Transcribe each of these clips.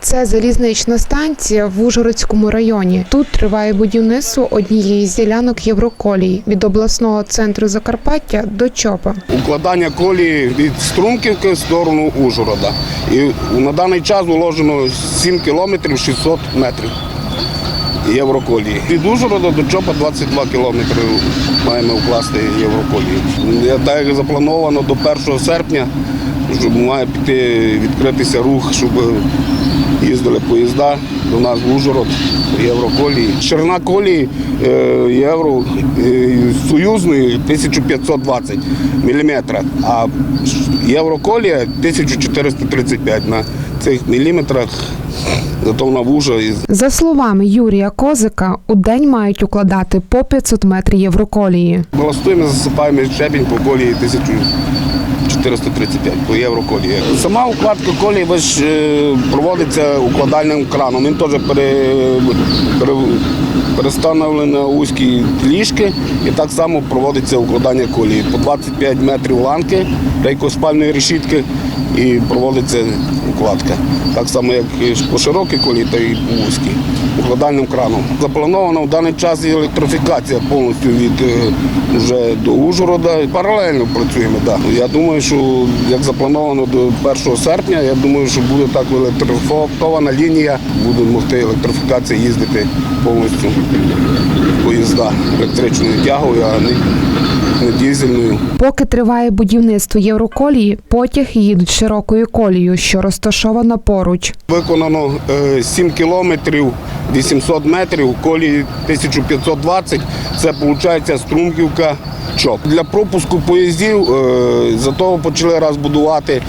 Це залізнична станція в Ужгородському районі. Тут триває будівництво однієї з ділянок Євроколії від обласного центру Закарпаття до Чопа. укладання колії від Струмківки в сторону Ужгорода. І на даний час уложено 7 кілометрів 600 метрів євроколії. Від Ужгорода до Чопа 22 кілометри маємо вкласти євроколії. Так як заплановано до 1 серпня, щоб має піти відкритися рух, щоб їздили поїзда до нас в Ужгород, євроколії. Ширина колії е, євро союзної 1520 мм, а євроколія 1435 на цих міліметрах. Зато вона вужа За словами Юрія Козика, у день мають укладати по 500 метрів Євроколії. Баластуємо, засипаємо щебінь по колії 1435 по євроколії. Сама укладка колії ж, е, проводиться укладальним краном. Він теж пере, пере, перестановлено вузькі ліжки і так само проводиться укладання колії. По 25 метрів ланки рейкоспальної решітки і проводиться укладка. Так само, як і по широкій колії, та й по вузькій. Укладальним краном. Заплановано в даний час і електрифікація повністю від е, вже до Ужгорода. Паралельно працюємо. Да. Я думаю, що як заплановано до 1 серпня, я думаю, що буде так електрифікована лінія, буде могти електрифікація їздити повністю поїзда електричною тягою, а не дізельною. Поки триває будівництво Євроколії, потяг їдуть широкою колією, що розташована поруч. Виконано е, 7 кілометрів 800 метрів, колії 1520. Це виходить Струмківка. Чоп. Для пропуску поїздів е, зато почали раз будувати, е,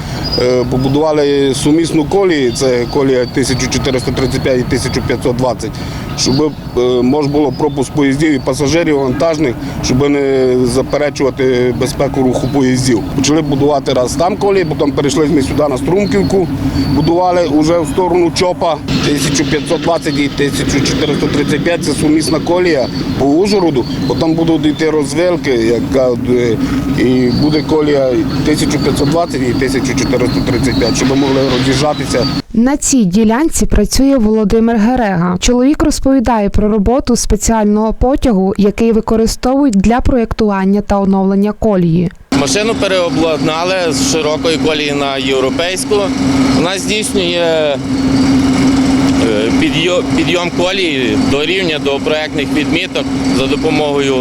побудували сумісну колію, це колія 1435 і 1520, щоб е, можна було пропуск поїздів і пасажирів, вантажних, щоб не заперечувати безпеку руху поїздів. Почали будувати раз там колії, потім перейшли ми сюди на Струмківку, будували вже в сторону ЧОПа 1520 і 1435 це сумісна колія по Ужгороду, потім будуть йти розвилки, яка е, і буде колія 1520 і 1435, щоб могли роз'їжджатися На цій ділянці працює Володимир Герега. Чоловік розповідає про роботу спеціального потягу, який використовують для проєктування та оновлення колії. Машину переобладнали з широкої колії на європейську. Вона здійснює е, підйом колії до рівня до проектних відміток за допомогою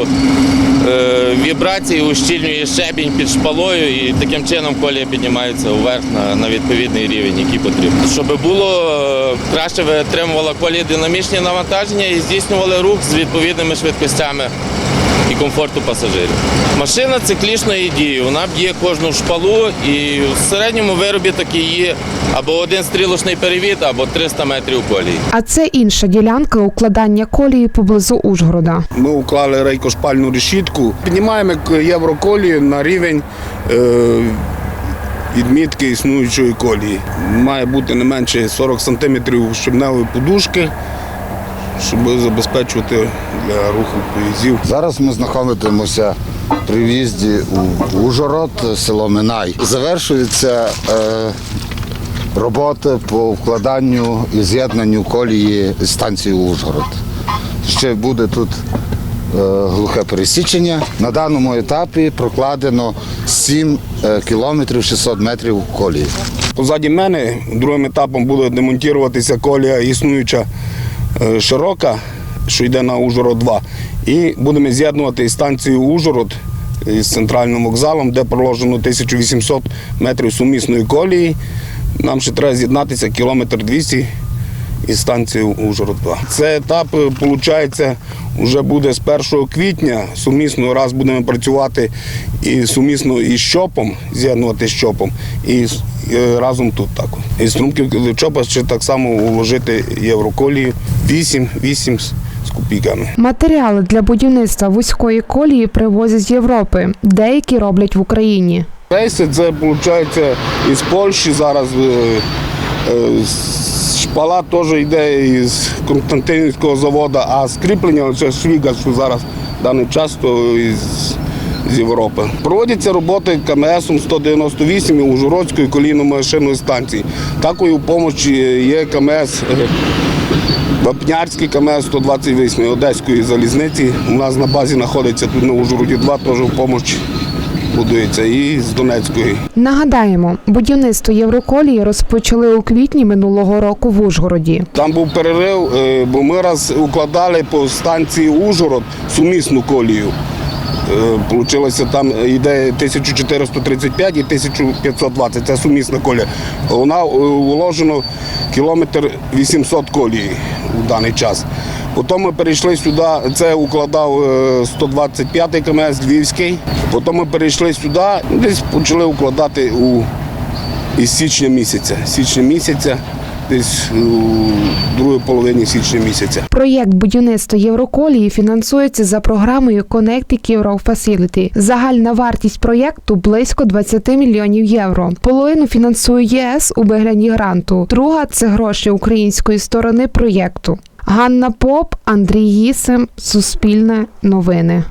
е, вібрацій, ущільнює щебінь під шпалою і таким чином колія піднімається вверх на, на відповідний рівень, який потрібен. Щоб було е, краще витримувала колія динамічні навантаження і здійснювали рух з відповідними швидкостями і комфорту пасажирів. Машина циклічної дії, вона б'є кожну шпалу і в середньому виробіток її або один стрілочний перевід, або 300 метрів колії. А це інша ділянка укладання колії поблизу Ужгорода. Ми уклали рейкошпальну решітку, піднімаємо євроколію на рівень е, відмітки існуючої колії. Має бути не менше 40 см щебневої подушки, щоб забезпечувати для руху поїздів. Зараз ми знаходимося при в'їзді у Ужгород, село Минай. Завершуються е, роботи по вкладанню і з'єднанню колії з станцією Ужгород. Ще буде тут е, глухе пересічення. На даному етапі прокладено 7 е, кілометрів 600 метрів колії. Позаді мене другим етапом буде демонтуватися колія існуюча широка, що йде на Ужгород 2. І будемо з'єднувати станцію Ужгород з центральним вокзалом, де проложено 1800 метрів сумісної колії. Нам ще треба з'єднатися кілометр 200 із станцією Ужгород 2. Це етап, виходить, вже буде з 1 квітня. Сумісно раз будемо працювати і сумісно із ЩОПом, з'єднувати з ЩОПом, і, і разом тут також. Із Струмківки ЧОПа ще так само уложити євроколію 8, 8 з копійками. Матеріали для будівництва вузької колії привозять з Європи, деякі роблять в Україні. Рейси це виходить із Польщі зараз. е, е, Шпала теж йде із Константинівського заводу, а скріплення це швіга, що зараз в даний час, то із з Європи. Проводяться роботи КМСом 198 і Ужгородської колійно-машинної станції. Такою в помочі є КМС е, Вапнярський КМС 128 Одеської залізниці. У нас на базі знаходиться тут на Ужгороді 2, теж в помощь будується, і з Донецької. Нагадаємо, будівництво Євроколії розпочали у квітні минулого року в Ужгороді. Там був перерив, е, бо ми раз укладали по станції Ужгород сумісну колію. Е, Получилося там йде 1435 і 1520, це сумісна колія. Вона е, вложено кілометр 800 колії у даний час. Потім ми перейшли сюди, це укладав 125-й КМС Львівський. Потім ми перейшли сюди, десь почали укладати у із січня місяця. Січня місяця, десь у другій половині січня місяця. Проєкт будівництва Євроколії фінансується за програмою Connecting Euro Facility. Загальна вартість проєкту близько 20 мільйонів євро. Половину фінансує ЄС у вигляді гранту. Друга це гроші української сторони проєкту. Ганна Поп, Андрій Гісим, Суспільне новини.